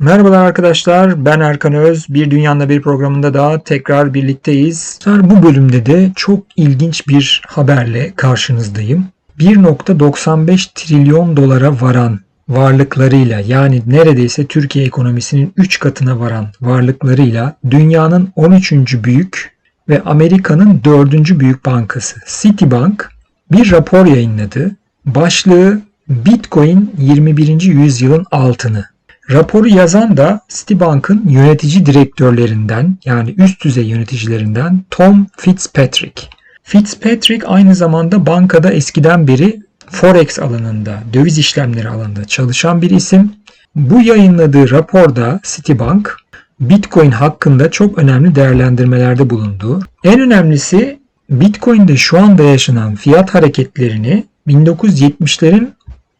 Merhabalar arkadaşlar, ben Erkan Öz. Bir Dünya'nda bir programında daha tekrar birlikteyiz. Bu bölümde de çok ilginç bir haberle karşınızdayım. 1.95 trilyon dolara varan varlıklarıyla yani neredeyse Türkiye ekonomisinin 3 katına varan varlıklarıyla dünyanın 13. büyük ve Amerika'nın 4. büyük bankası Citibank bir rapor yayınladı. Başlığı Bitcoin 21. yüzyılın altını. Raporu yazan da Citibank'ın yönetici direktörlerinden yani üst düzey yöneticilerinden Tom Fitzpatrick. Fitzpatrick aynı zamanda bankada eskiden beri Forex alanında, döviz işlemleri alanında çalışan bir isim. Bu yayınladığı raporda Citibank Bitcoin hakkında çok önemli değerlendirmelerde bulundu. En önemlisi Bitcoin'de şu anda yaşanan fiyat hareketlerini 1970'lerin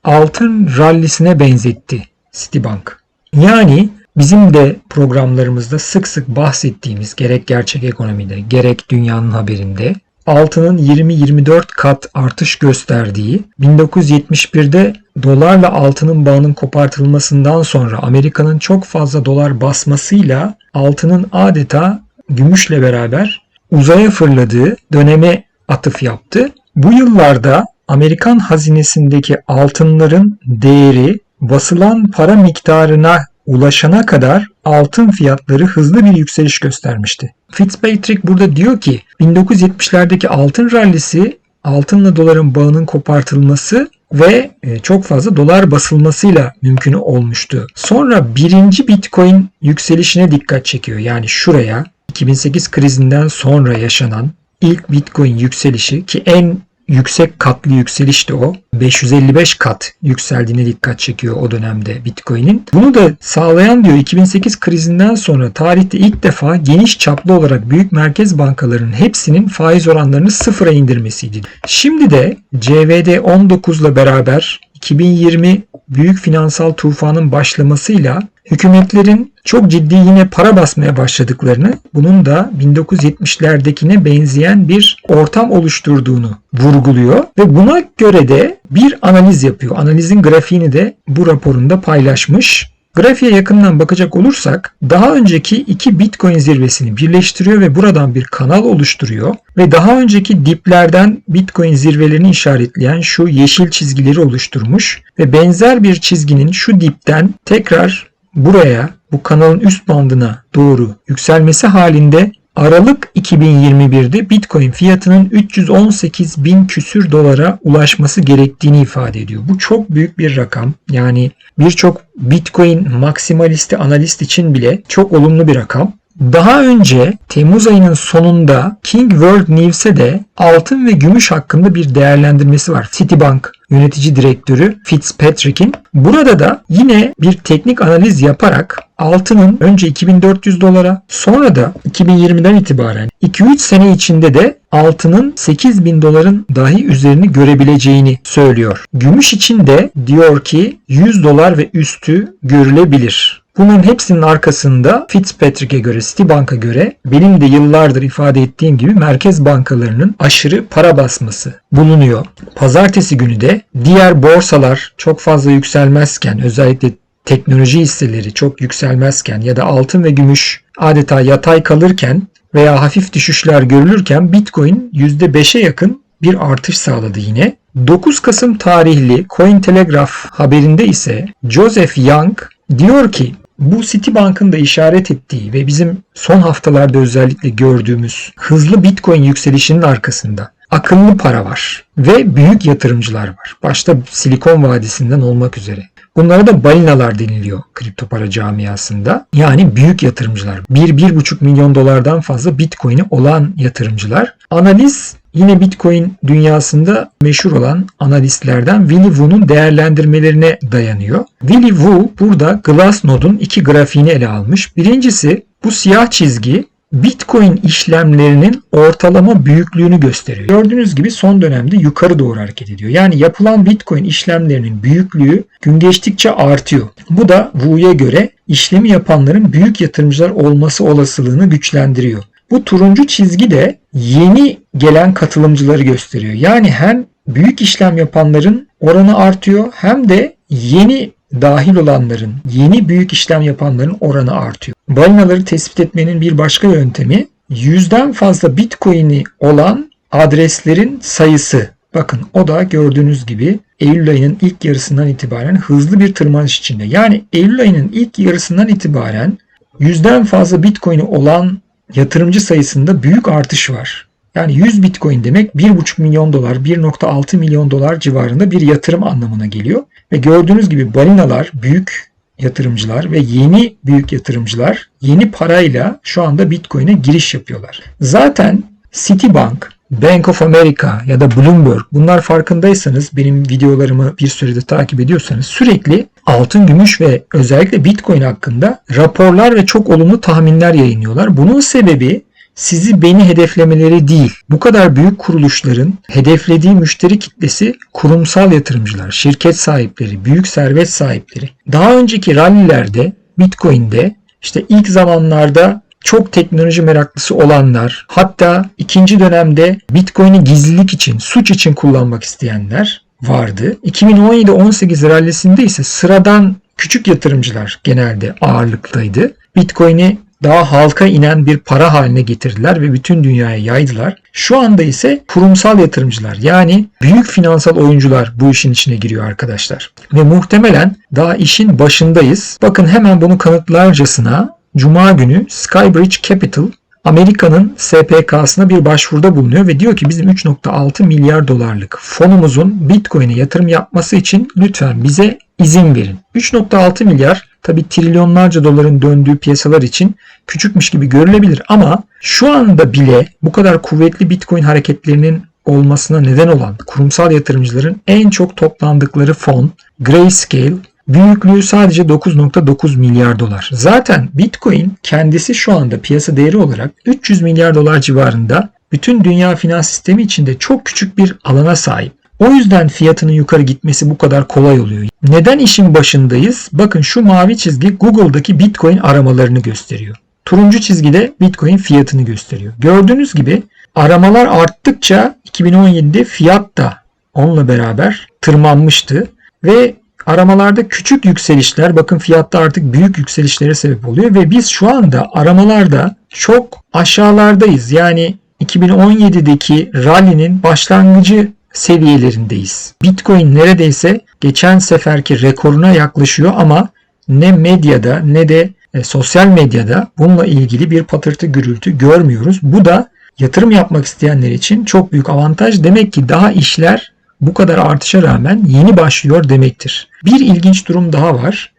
altın rallisine benzetti Citibank. Yani bizim de programlarımızda sık sık bahsettiğimiz gerek gerçek ekonomide gerek dünyanın haberinde altının 20-24 kat artış gösterdiği 1971'de dolarla altının bağının kopartılmasından sonra Amerika'nın çok fazla dolar basmasıyla altının adeta gümüşle beraber uzaya fırladığı döneme atıf yaptı. Bu yıllarda Amerikan hazinesindeki altınların değeri basılan para miktarına ulaşana kadar altın fiyatları hızlı bir yükseliş göstermişti. Fitzpatrick burada diyor ki 1970'lerdeki altın rallisi altınla doların bağının kopartılması ve e, çok fazla dolar basılmasıyla mümkün olmuştu. Sonra birinci Bitcoin yükselişine dikkat çekiyor. Yani şuraya 2008 krizinden sonra yaşanan ilk Bitcoin yükselişi ki en yüksek katlı yükselişti o. 555 kat yükseldiğine dikkat çekiyor o dönemde Bitcoin'in. Bunu da sağlayan diyor 2008 krizinden sonra tarihte ilk defa geniş çaplı olarak büyük merkez bankalarının hepsinin faiz oranlarını sıfıra indirmesiydi. Şimdi de CVD 19 ile beraber 2020 büyük finansal tufanın başlamasıyla hükümetlerin çok ciddi yine para basmaya başladıklarını, bunun da 1970'lerdekine benzeyen bir ortam oluşturduğunu vurguluyor ve buna göre de bir analiz yapıyor. Analizin grafiğini de bu raporunda paylaşmış. Grafiğe yakından bakacak olursak daha önceki iki Bitcoin zirvesini birleştiriyor ve buradan bir kanal oluşturuyor ve daha önceki diplerden Bitcoin zirvelerini işaretleyen şu yeşil çizgileri oluşturmuş ve benzer bir çizginin şu dipten tekrar buraya bu kanalın üst bandına doğru yükselmesi halinde Aralık 2021'de Bitcoin fiyatının 318 bin küsür dolara ulaşması gerektiğini ifade ediyor. Bu çok büyük bir rakam. Yani birçok Bitcoin maksimalisti analist için bile çok olumlu bir rakam. Daha önce Temmuz ayının sonunda King World News'e de altın ve gümüş hakkında bir değerlendirmesi var. Citibank yönetici direktörü Fitzpatrick'in. Burada da yine bir teknik analiz yaparak altının önce 2400 dolara sonra da 2020'den itibaren 2-3 sene içinde de altının 8000 doların dahi üzerini görebileceğini söylüyor. Gümüş için de diyor ki 100 dolar ve üstü görülebilir. Bunun hepsinin arkasında Fitzpatrick'e göre, Citibank'a göre benim de yıllardır ifade ettiğim gibi merkez bankalarının aşırı para basması bulunuyor. Pazartesi günü de diğer borsalar çok fazla yükselmezken özellikle teknoloji hisseleri çok yükselmezken ya da altın ve gümüş adeta yatay kalırken veya hafif düşüşler görülürken Bitcoin %5'e yakın bir artış sağladı yine. 9 Kasım tarihli Cointelegraph haberinde ise Joseph Young diyor ki bu Citibank'ın da işaret ettiği ve bizim son haftalarda özellikle gördüğümüz hızlı Bitcoin yükselişinin arkasında akıllı para var ve büyük yatırımcılar var. Başta Silikon Vadisi'nden olmak üzere. Bunlara da balinalar deniliyor kripto para camiasında. Yani büyük yatırımcılar. 1-1,5 milyon dolardan fazla Bitcoin'i olan yatırımcılar. Analiz Yine Bitcoin dünyasında meşhur olan analistlerden Willy Woo'nun değerlendirmelerine dayanıyor. Willy Woo burada Glassnode'un iki grafiğini ele almış. Birincisi bu siyah çizgi Bitcoin işlemlerinin ortalama büyüklüğünü gösteriyor. Gördüğünüz gibi son dönemde yukarı doğru hareket ediyor. Yani yapılan Bitcoin işlemlerinin büyüklüğü gün geçtikçe artıyor. Bu da Wu'ya göre işlemi yapanların büyük yatırımcılar olması olasılığını güçlendiriyor. Bu turuncu çizgi de yeni gelen katılımcıları gösteriyor. Yani hem büyük işlem yapanların oranı artıyor hem de yeni dahil olanların, yeni büyük işlem yapanların oranı artıyor. Balinaları tespit etmenin bir başka yöntemi yüzden fazla bitcoin'i olan adreslerin sayısı. Bakın o da gördüğünüz gibi Eylül ayının ilk yarısından itibaren hızlı bir tırmanış içinde. Yani Eylül ayının ilk yarısından itibaren yüzden fazla bitcoin'i olan yatırımcı sayısında büyük artış var. Yani 100 bitcoin demek 1,5 milyon dolar, 1,6 milyon dolar civarında bir yatırım anlamına geliyor. Ve gördüğünüz gibi balinalar, büyük yatırımcılar ve yeni büyük yatırımcılar yeni parayla şu anda Bitcoin'e giriş yapıyorlar. Zaten Citibank, Bank of America ya da Bloomberg bunlar farkındaysanız benim videolarımı bir sürede takip ediyorsanız sürekli altın, gümüş ve özellikle Bitcoin hakkında raporlar ve çok olumlu tahminler yayınlıyorlar. Bunun sebebi sizi beni hedeflemeleri değil. Bu kadar büyük kuruluşların hedeflediği müşteri kitlesi kurumsal yatırımcılar, şirket sahipleri, büyük servet sahipleri. Daha önceki rallilerde Bitcoin'de işte ilk zamanlarda çok teknoloji meraklısı olanlar, hatta ikinci dönemde Bitcoin'i gizlilik için, suç için kullanmak isteyenler vardı. 2017-18 rallisinde ise sıradan küçük yatırımcılar genelde ağırlıktaydı. Bitcoin'i daha halka inen bir para haline getirdiler ve bütün dünyaya yaydılar. Şu anda ise kurumsal yatırımcılar yani büyük finansal oyuncular bu işin içine giriyor arkadaşlar. Ve muhtemelen daha işin başındayız. Bakın hemen bunu kanıtlarcasına Cuma günü Skybridge Capital Amerika'nın SPK'sına bir başvuruda bulunuyor ve diyor ki bizim 3.6 milyar dolarlık fonumuzun Bitcoin'e yatırım yapması için lütfen bize izin verin. 3.6 milyar tabi trilyonlarca doların döndüğü piyasalar için küçükmüş gibi görülebilir ama şu anda bile bu kadar kuvvetli Bitcoin hareketlerinin olmasına neden olan kurumsal yatırımcıların en çok toplandıkları fon Grayscale Büyüklüğü sadece 9.9 milyar dolar. Zaten Bitcoin kendisi şu anda piyasa değeri olarak 300 milyar dolar civarında bütün dünya finans sistemi içinde çok küçük bir alana sahip. O yüzden fiyatının yukarı gitmesi bu kadar kolay oluyor. Neden işin başındayız? Bakın şu mavi çizgi Google'daki Bitcoin aramalarını gösteriyor. Turuncu çizgi de Bitcoin fiyatını gösteriyor. Gördüğünüz gibi aramalar arttıkça 2017'de fiyat da onunla beraber tırmanmıştı ve aramalarda küçük yükselişler bakın fiyatta artık büyük yükselişlere sebep oluyor ve biz şu anda aramalarda çok aşağılardayız. Yani 2017'deki rally'nin başlangıcı seviyelerindeyiz. Bitcoin neredeyse geçen seferki rekoruna yaklaşıyor ama ne medyada ne de e, sosyal medyada bununla ilgili bir patırtı gürültü görmüyoruz. Bu da yatırım yapmak isteyenler için çok büyük avantaj. Demek ki daha işler bu kadar artışa rağmen yeni başlıyor demektir. Bir ilginç durum daha var.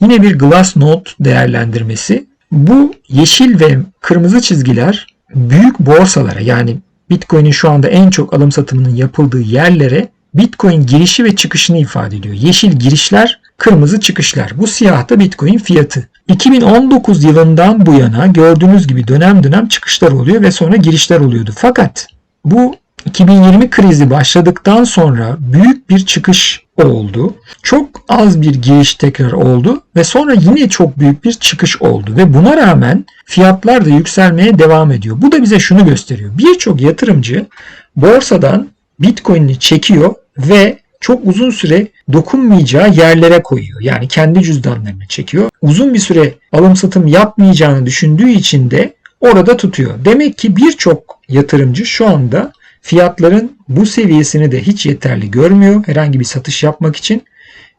Yine bir Glassnode değerlendirmesi. Bu yeşil ve kırmızı çizgiler büyük borsalara yani Bitcoin'in şu anda en çok alım satımının yapıldığı yerlere Bitcoin girişi ve çıkışını ifade ediyor. Yeşil girişler, kırmızı çıkışlar. Bu siyah da Bitcoin fiyatı. 2019 yılından bu yana gördüğünüz gibi dönem dönem çıkışlar oluyor ve sonra girişler oluyordu. Fakat bu 2020 krizi başladıktan sonra büyük bir çıkış oldu. Çok az bir giriş tekrar oldu ve sonra yine çok büyük bir çıkış oldu ve buna rağmen fiyatlar da yükselmeye devam ediyor. Bu da bize şunu gösteriyor. Birçok yatırımcı borsadan Bitcoin'i çekiyor ve çok uzun süre dokunmayacağı yerlere koyuyor. Yani kendi cüzdanlarına çekiyor. Uzun bir süre alım satım yapmayacağını düşündüğü için de orada tutuyor. Demek ki birçok yatırımcı şu anda fiyatların bu seviyesini de hiç yeterli görmüyor herhangi bir satış yapmak için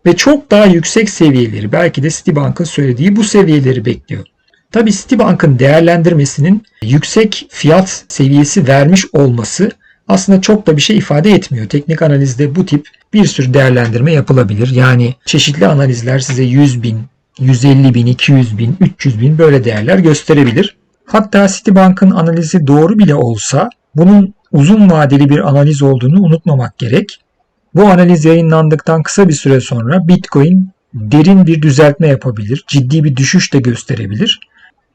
ve çok daha yüksek seviyeleri belki de Citibank'ın söylediği bu seviyeleri bekliyor. Tabi Citibank'ın değerlendirmesinin yüksek fiyat seviyesi vermiş olması aslında çok da bir şey ifade etmiyor. Teknik analizde bu tip bir sürü değerlendirme yapılabilir. Yani çeşitli analizler size 100 bin, 150 bin, 200 bin, 300 bin böyle değerler gösterebilir. Hatta Citibank'ın analizi doğru bile olsa bunun uzun vadeli bir analiz olduğunu unutmamak gerek. Bu analiz yayınlandıktan kısa bir süre sonra Bitcoin derin bir düzeltme yapabilir, ciddi bir düşüş de gösterebilir.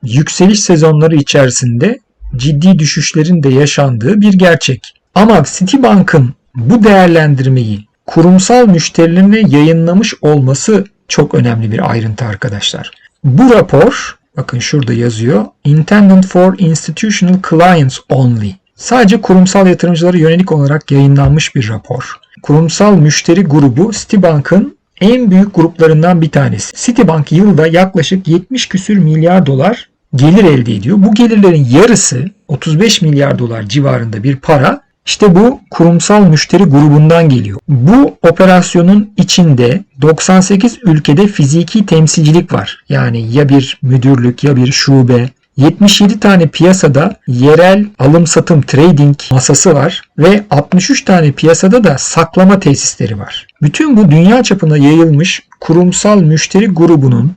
Yükseliş sezonları içerisinde ciddi düşüşlerin de yaşandığı bir gerçek. Ama Citibank'ın bu değerlendirmeyi kurumsal müşterilerine yayınlamış olması çok önemli bir ayrıntı arkadaşlar. Bu rapor bakın şurada yazıyor. Intended for institutional clients only. Sadece kurumsal yatırımcılara yönelik olarak yayınlanmış bir rapor. Kurumsal müşteri grubu Citibank'ın en büyük gruplarından bir tanesi. Citibank yılda yaklaşık 70 küsür milyar dolar gelir elde ediyor. Bu gelirlerin yarısı 35 milyar dolar civarında bir para işte bu kurumsal müşteri grubundan geliyor. Bu operasyonun içinde 98 ülkede fiziki temsilcilik var. Yani ya bir müdürlük ya bir şube 77 tane piyasada yerel alım satım trading masası var ve 63 tane piyasada da saklama tesisleri var. Bütün bu dünya çapında yayılmış kurumsal müşteri grubunun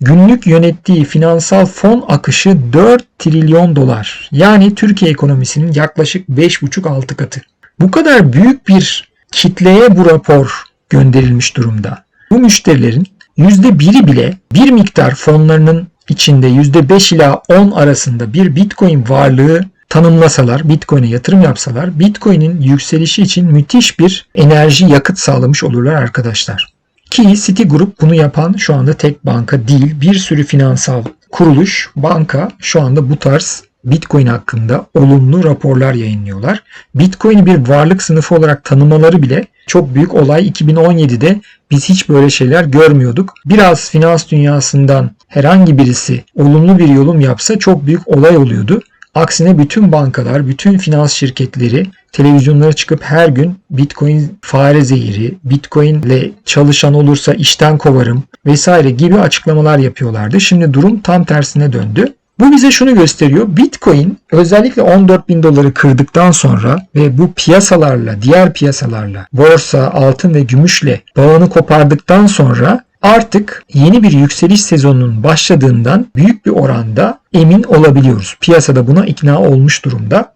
günlük yönettiği finansal fon akışı 4 trilyon dolar. Yani Türkiye ekonomisinin yaklaşık 5,5-6 katı. Bu kadar büyük bir kitleye bu rapor gönderilmiş durumda. Bu müşterilerin %1'i bile bir miktar fonlarının içinde %5 ila 10 arasında bir Bitcoin varlığı tanımlasalar, Bitcoin'e yatırım yapsalar, Bitcoin'in yükselişi için müthiş bir enerji yakıt sağlamış olurlar arkadaşlar. Ki Citigroup bunu yapan şu anda tek banka değil. Bir sürü finansal kuruluş, banka şu anda bu tarz Bitcoin hakkında olumlu raporlar yayınlıyorlar. Bitcoin'i bir varlık sınıfı olarak tanımaları bile çok büyük olay. 2017'de biz hiç böyle şeyler görmüyorduk. Biraz finans dünyasından herhangi birisi olumlu bir yorum yapsa çok büyük olay oluyordu. Aksine bütün bankalar, bütün finans şirketleri televizyonlara çıkıp her gün Bitcoin fare zehiri, Bitcoin ile çalışan olursa işten kovarım vesaire gibi açıklamalar yapıyorlardı. Şimdi durum tam tersine döndü. Bu bize şunu gösteriyor. Bitcoin özellikle 14 bin doları kırdıktan sonra ve bu piyasalarla, diğer piyasalarla, borsa, altın ve gümüşle bağını kopardıktan sonra artık yeni bir yükseliş sezonunun başladığından büyük bir oranda emin olabiliyoruz. Piyasada buna ikna olmuş durumda.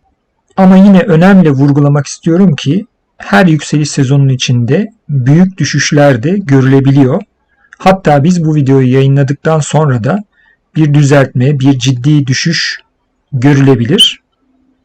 Ama yine önemli vurgulamak istiyorum ki her yükseliş sezonunun içinde büyük düşüşler de görülebiliyor. Hatta biz bu videoyu yayınladıktan sonra da bir düzeltme, bir ciddi düşüş görülebilir.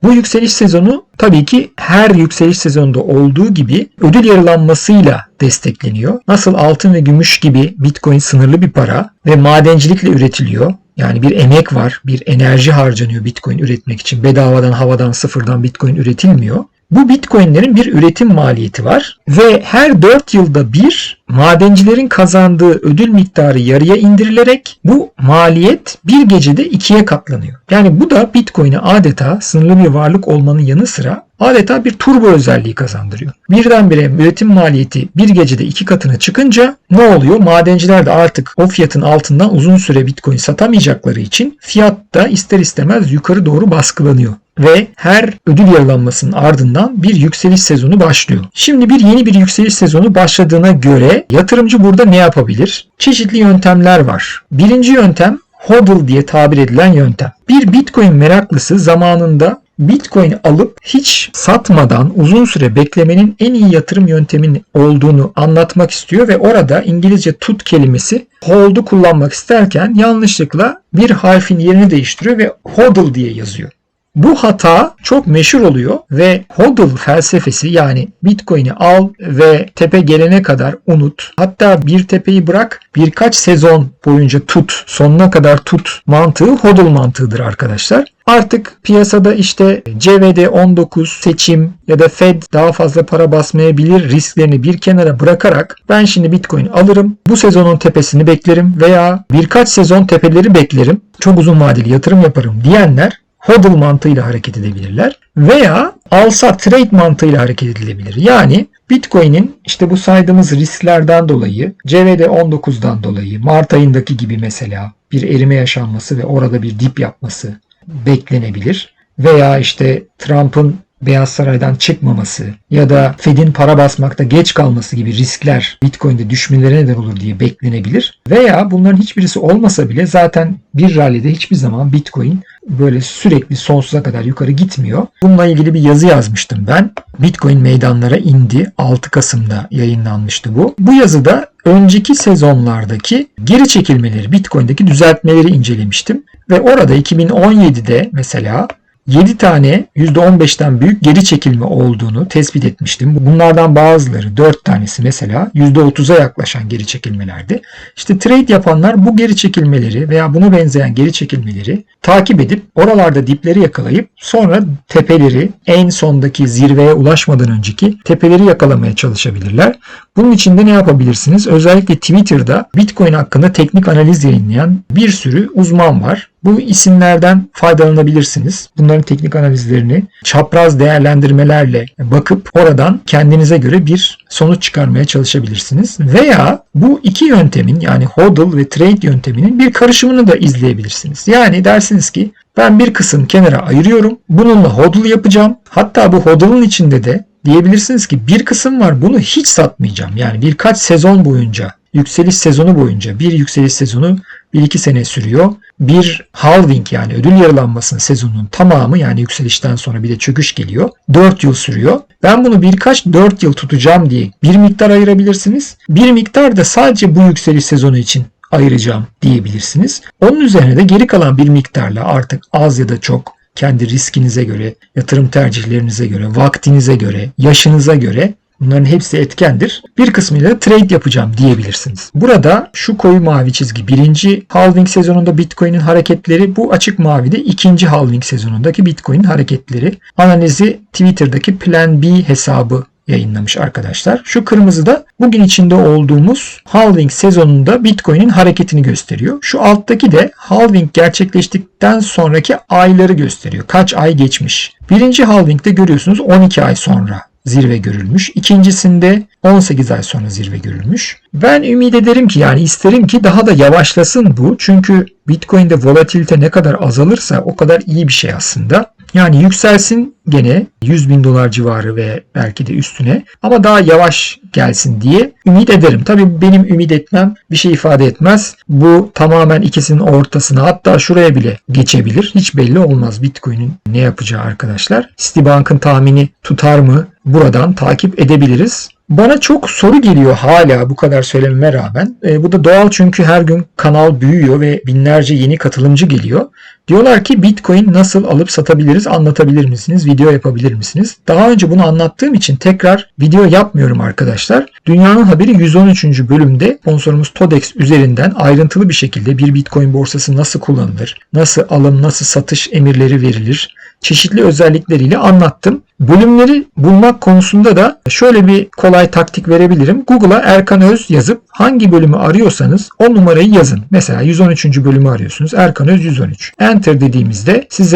Bu yükseliş sezonu tabii ki her yükseliş sezonunda olduğu gibi ödül yarılanmasıyla destekleniyor. Nasıl altın ve gümüş gibi Bitcoin sınırlı bir para ve madencilikle üretiliyor. Yani bir emek var, bir enerji harcanıyor Bitcoin üretmek için. Bedavadan, havadan, sıfırdan Bitcoin üretilmiyor. Bu Bitcoin'lerin bir üretim maliyeti var ve her 4 yılda bir madencilerin kazandığı ödül miktarı yarıya indirilerek bu maliyet bir gecede ikiye katlanıyor. Yani bu da Bitcoin'e adeta sınırlı bir varlık olmanın yanı sıra adeta bir turbo özelliği kazandırıyor. Birdenbire üretim maliyeti bir gecede iki katına çıkınca ne oluyor? Madenciler de artık o fiyatın altından uzun süre Bitcoin satamayacakları için fiyat da ister istemez yukarı doğru baskılanıyor ve her ödül yarılanmasının ardından bir yükseliş sezonu başlıyor. Şimdi bir yeni bir yükseliş sezonu başladığına göre yatırımcı burada ne yapabilir? Çeşitli yöntemler var. Birinci yöntem hodl diye tabir edilen yöntem. Bir Bitcoin meraklısı zamanında Bitcoin alıp hiç satmadan uzun süre beklemenin en iyi yatırım yönteminin olduğunu anlatmak istiyor ve orada İngilizce tut kelimesi hold'u kullanmak isterken yanlışlıkla bir harfin yerini değiştiriyor ve hodl diye yazıyor. Bu hata çok meşhur oluyor ve hodl felsefesi yani Bitcoin'i al ve tepe gelene kadar unut. Hatta bir tepeyi bırak birkaç sezon boyunca tut, sonuna kadar tut mantığı hodl mantığıdır arkadaşlar. Artık piyasada işte CVD19 seçim ya da Fed daha fazla para basmayabilir risklerini bir kenara bırakarak ben şimdi Bitcoin alırım. Bu sezonun tepesini beklerim veya birkaç sezon tepeleri beklerim. Çok uzun vadeli yatırım yaparım diyenler hodl mantığıyla hareket edebilirler veya alsa trade mantığıyla hareket edilebilir. Yani Bitcoin'in işte bu saydığımız risklerden dolayı CVD19'dan dolayı Mart ayındaki gibi mesela bir erime yaşanması ve orada bir dip yapması beklenebilir. Veya işte Trump'ın Beyaz Saray'dan çıkmaması ya da Fed'in para basmakta geç kalması gibi riskler Bitcoin'de düşmelere neden olur diye beklenebilir. Veya bunların hiçbirisi olmasa bile zaten bir rallide hiçbir zaman Bitcoin böyle sürekli sonsuza kadar yukarı gitmiyor. Bununla ilgili bir yazı yazmıştım ben. Bitcoin meydanlara indi. 6 Kasım'da yayınlanmıştı bu. Bu yazıda önceki sezonlardaki geri çekilmeleri, Bitcoin'deki düzeltmeleri incelemiştim. Ve orada 2017'de mesela 7 tane %15'ten büyük geri çekilme olduğunu tespit etmiştim. Bunlardan bazıları 4 tanesi mesela %30'a yaklaşan geri çekilmelerdi. İşte trade yapanlar bu geri çekilmeleri veya buna benzeyen geri çekilmeleri takip edip oralarda dipleri yakalayıp sonra tepeleri en sondaki zirveye ulaşmadan önceki tepeleri yakalamaya çalışabilirler. Bunun için de ne yapabilirsiniz? Özellikle Twitter'da Bitcoin hakkında teknik analiz yayınlayan bir sürü uzman var. Bu isimlerden faydalanabilirsiniz. Bunların teknik analizlerini çapraz değerlendirmelerle bakıp oradan kendinize göre bir sonuç çıkarmaya çalışabilirsiniz. Veya bu iki yöntemin yani hodl ve trade yönteminin bir karışımını da izleyebilirsiniz. Yani dersiniz ki ben bir kısım kenara ayırıyorum. Bununla hodl yapacağım. Hatta bu hodl'ın içinde de diyebilirsiniz ki bir kısım var bunu hiç satmayacağım. Yani birkaç sezon boyunca yükseliş sezonu boyunca bir yükseliş sezonu 1-2 sene sürüyor. Bir halving yani ödül yarılanmasının sezonunun tamamı yani yükselişten sonra bir de çöküş geliyor. 4 yıl sürüyor. Ben bunu birkaç 4 yıl tutacağım diye bir miktar ayırabilirsiniz. Bir miktar da sadece bu yükseliş sezonu için ayıracağım diyebilirsiniz. Onun üzerine de geri kalan bir miktarla artık az ya da çok kendi riskinize göre, yatırım tercihlerinize göre, vaktinize göre, yaşınıza göre Bunların hepsi etkendir. Bir kısmıyla trade yapacağım diyebilirsiniz. Burada şu koyu mavi çizgi birinci halving sezonunda Bitcoin'in hareketleri, bu açık mavi de ikinci halving sezonundaki Bitcoin hareketleri. Analizi Twitter'daki Plan B hesabı yayınlamış arkadaşlar. Şu kırmızı da bugün içinde olduğumuz halving sezonunda Bitcoin'in hareketini gösteriyor. Şu alttaki de halving gerçekleştikten sonraki ayları gösteriyor. Kaç ay geçmiş. Birinci halvingde görüyorsunuz 12 ay sonra zirve görülmüş. İkincisinde 18 ay sonra zirve görülmüş. Ben ümit ederim ki yani isterim ki daha da yavaşlasın bu. Çünkü Bitcoin'de volatilite ne kadar azalırsa o kadar iyi bir şey aslında. Yani yükselsin gene 100 bin dolar civarı ve belki de üstüne ama daha yavaş gelsin diye ümit ederim. Tabii benim ümit etmem bir şey ifade etmez. Bu tamamen ikisinin ortasına hatta şuraya bile geçebilir. Hiç belli olmaz Bitcoin'in ne yapacağı arkadaşlar. Citibank'ın tahmini tutar mı? Buradan takip edebiliriz. Bana çok soru geliyor hala bu kadar söylememe rağmen. E, bu da doğal çünkü her gün kanal büyüyor ve binlerce yeni katılımcı geliyor. Diyorlar ki Bitcoin nasıl alıp satabiliriz anlatabilir misiniz? Video yapabilir misiniz? Daha önce bunu anlattığım için tekrar video yapmıyorum arkadaşlar. Dünyanın Haberi 113. bölümde sponsorumuz Todex üzerinden ayrıntılı bir şekilde bir Bitcoin borsası nasıl kullanılır, nasıl alım, nasıl satış emirleri verilir, çeşitli özellikleriyle anlattım. Bölümleri bulmak konusunda da şöyle bir kolay taktik verebilirim. Google'a Erkan Öz yazıp hangi bölümü arıyorsanız o numarayı yazın. Mesela 113. bölümü arıyorsunuz. Erkan Öz 113. Enter dediğimizde size